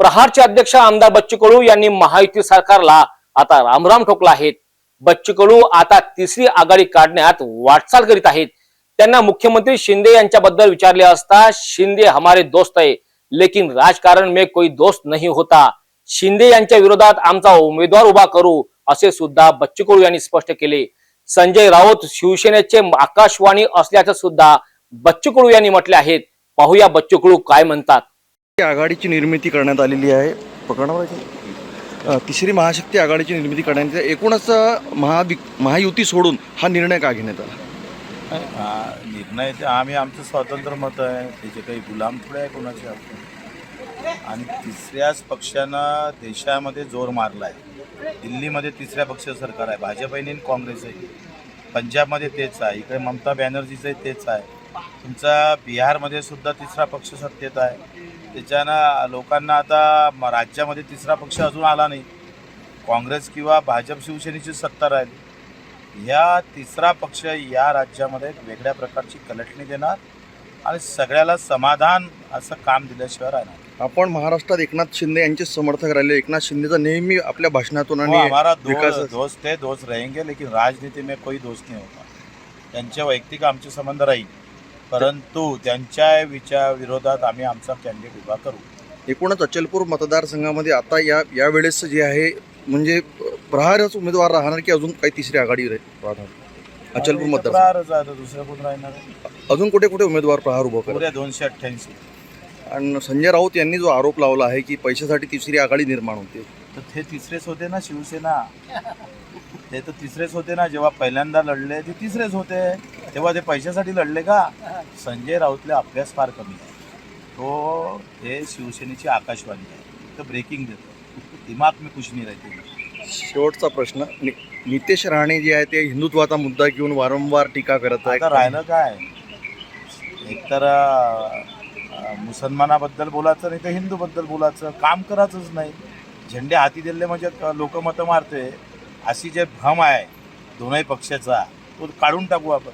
प्रहारचे अध्यक्ष आमदार बच्चू कडू यांनी महायुती सरकारला आता रामराम ठोकला आहेत. बच्चू कडू आता तिसरी आघाडी काढण्यात वाटचाल करीत आहेत. त्यांना मुख्यमंत्री शिंदे यांच्याबद्दल विचारले असता शिंदे हमारे दोस्त आहे लेकिन राजकारण मे कोई दोस्त नाही होता. शिंदे यांच्या विरोधात आमचा उमेदवार उभा करू असे सुद्धा बच्चू कडू यांनी स्पष्ट केले. संजय राऊत शिवसेनेचे आकाशवाणी असल्याचं सुद्धा बच्चू कडू यांनी म्हटले आहेत पाहूया बच्चू कडू काय म्हणतात. आघाडीची निर्मिती करण्यात आलेली आहे. पकडणार तिसरी महाशक्ती आघाडीची निर्मिती करण्यात एकूणच अ, महावि महायुती सोडून हा निर्णय का घेण्यात आला? निर्णय ते आम्ही आमचं स्वतंत्र मत आहे. त्याचे काही गुलाम थोडे आहे कोणाचे आपण. आणि तिसऱ्याच पक्षानं देशामध्ये जोर मारला आहे दिल्लीमध्ये तिसऱ्या पक्ष सरकार आहे. भाजपही आहे आणि काँग्रेस आहे. पंजाबमध्ये तेच आहे. इकडे ममता बॅनर्जीचं तेच आहे. तुमचा बिहारमध्ये सुद्धा तिसरा पक्ष सत्तेत आहे. त्याच्यानं लोकांना आता राज्यामध्ये तिसरा पक्ष अजून आला नाही. काँग्रेस किंवा भाजप शिवसेनेची सत्ता राहिली. या तिसरा पक्ष या राज्यामध्ये वेगळ्या प्रकारची कलटणी देणार आणि सगळ्याला समाधान असं काम दिल्याशिवाय राहणार. आपण महाराष्ट्रात एकनाथ शिंदे यांचे समर्थक राहिले. एकनाथ शिंदेचा नेहमी आपल्या भाषणातून आणि हमारा विकास दोस्त है दोस्त रहेंगे लेकिन राजनीति में कोई दोस्त नहीं होता. त्यांच्या वैयक्तिक आमचे संबंध राहील. परंतु त्यांच्या विचार विरोधात आम्ही आमचा कॅन्डिडेट उभा करू. एकूणच अचलपूर मतदारसंघामध्ये आता या यावेळेस जे आहे म्हणजे प्रहारच उमेदवार राहणार की अजून काही तिसरी आघाडी राहणार? अचलपूर आता दुसरं कोण राहणार? अजून कुठे कुठे उमेदवार प्रहार उभं पुऱ्या दोनशे अठ्ठ्याऐंशी. आणि संजय राऊत यांनी जो आरोप लावला आहे की पैशासाठी तिसरी आघाडी निर्माण होते. तर ते तिसरेच होते ना शिवसेना. ते तर तिसरेच होते ना जेव्हा पहिल्यांदा लढले ते तिसरेच होते. तेव्हा ते पैशासाठी लढले का? संजय राऊतले अभ्यास फार कमी आहे. तो हे शिवसेनेची आकाशवाणी आहे. तर ब्रेकिंग देतो. दिमाग मी कुछ नाही राहते शेवटचा प्रश्न नि- नितेश राणे जे आहे ते हिंदुत्वाचा मुद्दा घेऊन वारंवार टीका करत आता आहे राहिलं काय? एकतर अं, मुसलमानाबद्दल बोलायचं नाही तर हिंदूबद्दल बोलायचं. काम करायचंच नाही. झेंडे हाती दिले म्हणजे लोक मतं मारते अशी जे भ्रम आहे दोनही पक्षाचा तो काढून टाकू आपण.